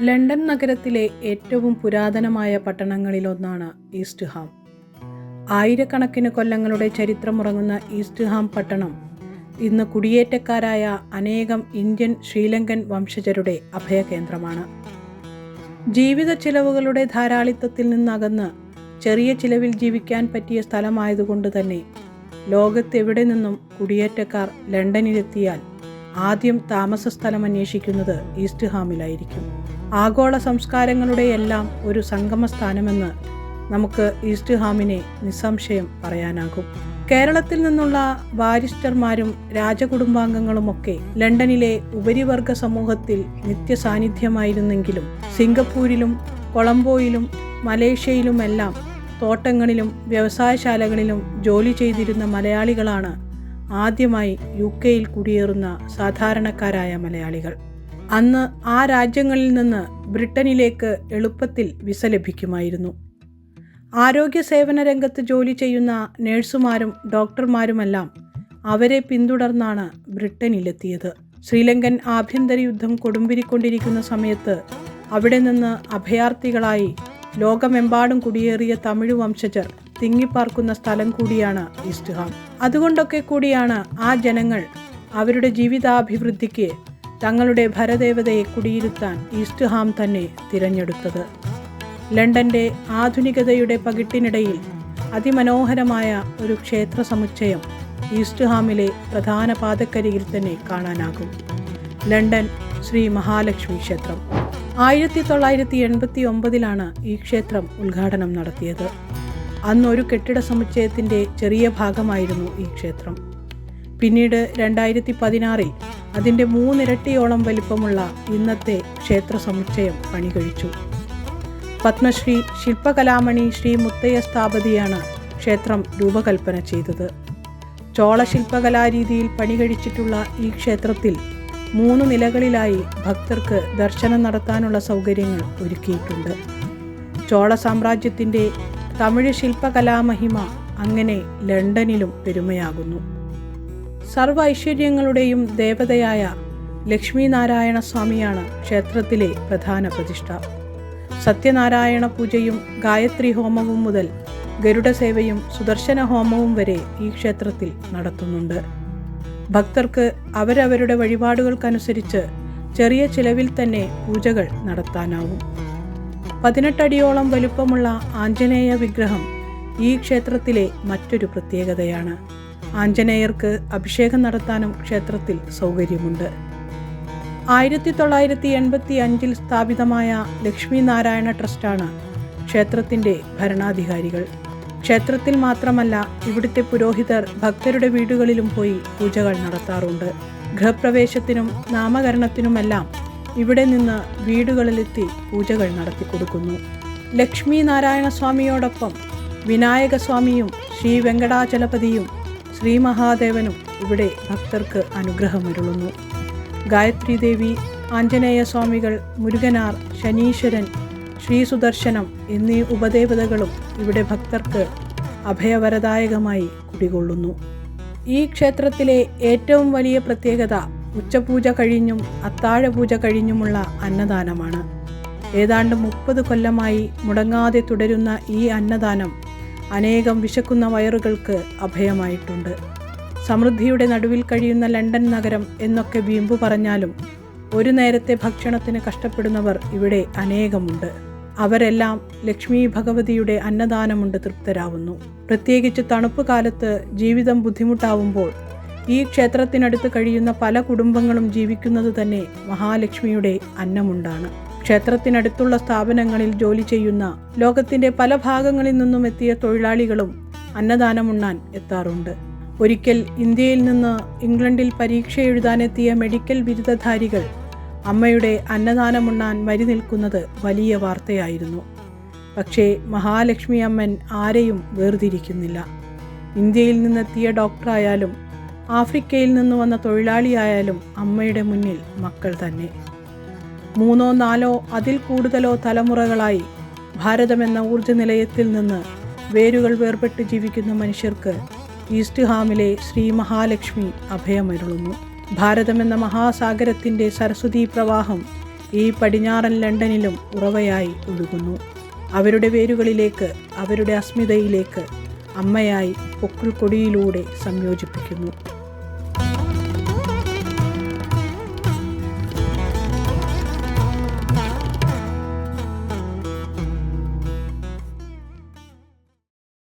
London നഗരത്തിലെ ഏറ്റവും പുരാതനമായ പട്ടണങ്ങളിലൊന്നാണ് ഈസ്റ്റ് ഹാം. ആയിരക്കണക്കിന് കൊല്ലങ്ങളുടെ ചരിത്രമുറങ്ങുന്ന ഈസ്റ്റ് ഹാം പട്ടണം ഇന്ന് കുടിയേറ്റക്കാരായ അനേകം ഇന്ത്യൻ ശ്രീലങ്കൻ വംശജരുടെ അഭയകേന്ദ്രമാണ്. ജീവിത ചിലവുകളുടെ ധാരാളിത്തത്തിൽ നിന്നകന്ന് ചെറിയ ചിലവിൽ ജീവിക്കാൻ പറ്റിയ സ്ഥലമായതുകൊണ്ട് തന്നെ ലോകത്തെവിടെ നിന്നും കുടിയേറ്റക്കാർ ലണ്ടനിലെത്തിയാൽ ആദ്യം താമസ സ്ഥലം അന്വേഷിക്കുന്നത് ഈസ്റ്റ് ഹാമിലായിരിക്കും. ആഗോള സംസ്കാരങ്ങളുടെ എല്ലാം ഒരു സംഗമ സ്ഥാനമെന്ന് നമുക്ക് ഈസ്റ്റ് ഹാമിനെ നിസ്സംശയം പറയാനാകും. കേരളത്തിൽ നിന്നുള്ള ബാരിസ്റ്റർമാരും രാജകുടുംബാംഗങ്ങളുമൊക്കെ ലണ്ടനിലെ ഉപരിവർഗ സമൂഹത്തിൽ നിത്യസാന്നിധ്യമായിരുന്നെങ്കിലും സിംഗപ്പൂരിലും കൊളംബോയിലും മലേഷ്യയിലുമെല്ലാം തോട്ടങ്ങളിലും വ്യവസായശാലകളിലും ജോലി ചെയ്തിരുന്ന മലയാളികളാണ് ആദ്യമായി യു കെയിൽ കുടിയേറുന്ന സാധാരണക്കാരായ മലയാളികൾ. അന്ന് ആ രാജ്യങ്ങളിൽ നിന്ന് ബ്രിട്ടനിലേക്ക് എളുപ്പത്തിൽ വിസ ലഭിക്കുമായിരുന്നു. ആരോഗ്യ സേവന രംഗത്ത് ജോലി ചെയ്യുന്ന നഴ്സുമാരും ഡോക്ടർമാരുമെല്ലാം അവരെ പിന്തുടർന്നാണ് ബ്രിട്ടനിലെത്തിയത്. ശ്രീലങ്കൻ ആഭ്യന്തര യുദ്ധം കൊടുമ്പിരിക്കൊണ്ടിരിക്കുന്ന സമയത്ത് അവിടെ നിന്ന് അഭയാർത്ഥികളായി ലോകമെമ്പാടും കുടിയേറിയ തമിഴ് വംശജർ തിങ്ങിപ്പാർക്കുന്ന സ്ഥലം കൂടിയാണ് ഈസ്റ്റ് ഹാം അതുകൊണ്ടൊക്കെ കൂടിയാണ് ആ ജനങ്ങൾ അവരുടെ ജീവിതാഭിവൃദ്ധിക്ക് തങ്ങളുടെ ഭരദേവതയെ കുടിയിരുത്താൻ ഈസ്റ്റ് ഹാം തന്നെ തിരഞ്ഞെടുത്തത്. ലണ്ടന്റെ ആധുനികതയുടെ പകിട്ടിനിടയിൽ അതിമനോഹരമായ ഒരു ക്ഷേത്ര സമുച്ചയം ഈസ്റ്റ് ഹാമിലെ പ്രധാന പാതക്കരികിൽ തന്നെ കാണാനാകും. ലണ്ടൻ ശ്രീ മഹാലക്ഷ്മി ക്ഷേത്രം. ആയിരത്തി തൊള്ളായിരത്തി എൺപത്തി ഒമ്പതിലാണ് ഈ ക്ഷേത്രം ഉദ്ഘാടനം നടത്തിയത്. അന്ന് ഒരു കെട്ടിട സമുച്ചയത്തിന്റെ ചെറിയ ഭാഗമായിരുന്നു ഈ ക്ഷേത്രം. പിന്നീട് രണ്ടായിരത്തി പതിനാറിൽ അതിന്റെ മൂന്നിരട്ടിയോളം വലിപ്പമുള്ള ഇന്നത്തെ ക്ഷേത്ര സമുച്ചയം പണി കഴിച്ചു പത്മശ്രീ ശില്പകലാമണി ശ്രീ മുത്തയ്യ സ്ഥാപതിയാണ് ക്ഷേത്രം രൂപകൽപ്പന ചെയ്തത്. ചോള ശില്പകലാരീതിയിൽ പണികഴിച്ചിട്ടുള്ള ഈ ക്ഷേത്രത്തിൽ മൂന്ന് നിലകളിലായി ഭക്തർക്ക് ദർശനം നടത്താനുള്ള സൗകര്യങ്ങൾ ഒരുക്കിയിട്ടുണ്ട്. ചോള സാമ്രാജ്യത്തിന്റെ തമിഴ് ശില്പകലാമഹിമ അങ്ങനെ ലണ്ടനിലും പെരുമയാകുന്നു. സർവ ഐശ്വര്യങ്ങളുടെയും ദേവതയായ ലക്ഷ്മീനാരായണ സ്വാമിയാണ് ക്ഷേത്രത്തിലെ പ്രധാന പ്രതിഷ്ഠ. സത്യനാരായണ പൂജയും ഗായത്രി ഹോമവും മുതൽ ഗരുഡ സേവയും സുദർശന ഹോമവും വരെ ഈ ക്ഷേത്രത്തിൽ നടത്തുന്നുണ്ട്. ഭക്തർക്ക് അവരവരുടെ വഴിപാടുകൾക്കനുസരിച്ച് ചെറിയ ചിലവിൽ തന്നെ പൂജകൾ നടത്താനാവും. പതിനെട്ടടിയോളം വലുപ്പമുള്ള ആഞ്ജനേയ വിഗ്രഹം ഈ ക്ഷേത്രത്തിലെ മറ്റൊരു പ്രത്യേകതയാണ്. ആഞ്ജനേയർക്ക് അഭിഷേകം നടത്താനും ക്ഷേത്രത്തിൽ സൗകര്യമുണ്ട്. ആയിരത്തി തൊള്ളായിരത്തി എൺപത്തി അഞ്ചിൽ സ്ഥാപിതമായ ലക്ഷ്മി നാരായണ ട്രസ്റ്റാണ് ക്ഷേത്രത്തിന്റെ ഭരണാധികാരികൾ. ക്ഷേത്രത്തിൽ മാത്രമല്ല ഇവിടുത്തെ പുരോഹിതർ ഭക്തരുടെ വീടുകളിലും പോയി പൂജകൾ നടത്താറുണ്ട്. ഗൃഹപ്രവേശത്തിനും നാമകരണത്തിനുമെല്ലാം ഇവിടെ നിന്ന് വീടുകളിലെത്തി പൂജകൾ നടത്തി കൊടുക്കുന്നു. ലക്ഷ്മി നാരായണ സ്വാമിയോടൊപ്പം വിനായകസ്വാമിയും ശ്രീ വെങ്കടാചലപതിയും ശ്രീ മഹാദേവനും ഇവിടെ ഭക്തർക്ക് അനുഗ്രഹമരുളുന്നു. ഗായത്രി ദേവി ആഞ്ജനേയ സ്വാമികൾ മുരുകനാർ ശനീശ്വരൻ ശ്രീ സുദർശനം എന്നീ ഉപദേവതകളും ഇവിടെ ഭക്തർക്ക് അഭയവരദായകമായി കുടികൊള്ളുന്നു. ഈ ക്ഷേത്രത്തിലെ ഏറ്റവും വലിയ പ്രത്യേകത ഉച്ചപൂജ കഴിഞ്ഞും അത്താഴപൂജ കഴിഞ്ഞുമുള്ള അന്നദാനമാണ്. ഏതാണ്ട് മുപ്പത് കൊല്ലമായി മുടങ്ങാതെ തുടരുന്ന ഈ അന്നദാനം അനേകം വിശക്കുന്ന വയറുകൾക്ക് അഭയമായിട്ടുണ്ട്. സമൃദ്ധിയുടെ നടുവിൽ കഴിയുന്ന ലണ്ടൻ നഗരം എന്നൊക്കെ വീമ്പു പറഞ്ഞാലും ഒരു നേരത്തെ ഭക്ഷണത്തിന് കഷ്ടപ്പെടുന്നവർ ഇവിടെ അനേകമുണ്ട്. അവരെല്ലാം ലക്ഷ്മി ഭഗവതിയുടെ അന്നദാനമുണ്ട് തൃപ്തരാവുന്നു. പ്രത്യേകിച്ച് തണുപ്പ് കാലത്ത് ജീവിതം ബുദ്ധിമുട്ടാവുമ്പോൾ ഈ ക്ഷേത്രത്തിനടുത്ത് കഴിയുന്ന പല കുടുംബങ്ങളും ജീവിക്കുന്നത് തന്നെ മഹാലക്ഷ്മിയുടെ അന്നമുണ്ടാണ്. ക്ഷേത്രത്തിനടുത്തുള്ള സ്ഥാപനങ്ങളിൽ ജോലി ചെയ്യുന്ന ലോകത്തിന്റെ പല ഭാഗങ്ങളിൽ നിന്നും എത്തിയ തൊഴിലാളികളും അന്നദാനമുണ്ണാൻ എത്താറുണ്ട്. ഒരിക്കൽ ഇന്ത്യയിൽ നിന്ന് ഇംഗ്ലണ്ടിൽ പരീക്ഷ എഴുതാനെത്തിയ മെഡിക്കൽ ബിരുദധാരികൾ അമ്മയുടെ അന്നദാനമുണ്ണാൻ വരി നിൽക്കുന്നത് വലിയ വാർത്തയായിരുന്നു. പക്ഷേ മഹാലക്ഷ്മി അമ്മൻ ആരെയും വേർതിരിക്കുന്നില്ല. ഇന്ത്യയിൽ നിന്നെത്തിയ ഡോക്ടറായാലും ആഫ്രിക്കയിൽ നിന്ന് വന്ന തൊഴിലാളിയായാലും അമ്മയുടെ മുന്നിൽ മക്കൾ തന്നെ. മൂന്നോ നാലോ അതിൽ കൂടുതലോ തലമുറകളായി ഭാരതമെന്ന ഊർജനിലയത്തിൽ നിന്ന് വേരുകൾ വേർപെട്ട് ജീവിക്കുന്ന മനുഷ്യർക്ക് ഈസ്റ്റ് ഹാമിലെ ശ്രീ മഹാലക്ഷ്മി അഭയമരുളുന്നു. ഭാരതമെന്ന മഹാസാഗരത്തിന്റെ സരസ്വതീ പ്രവാഹം ഈ പടിഞ്ഞാറൻ ലണ്ടനിലും ഉറവയായി ഒഴുകുന്നു. അവരുടെ വേരുകളിലേക്ക് അവരുടെ അസ്മിതയിലേക്ക് അമ്മയായി പൊക്കിൾ കൊടിയിലൂടെ സംയോജിപ്പിക്കുന്നു.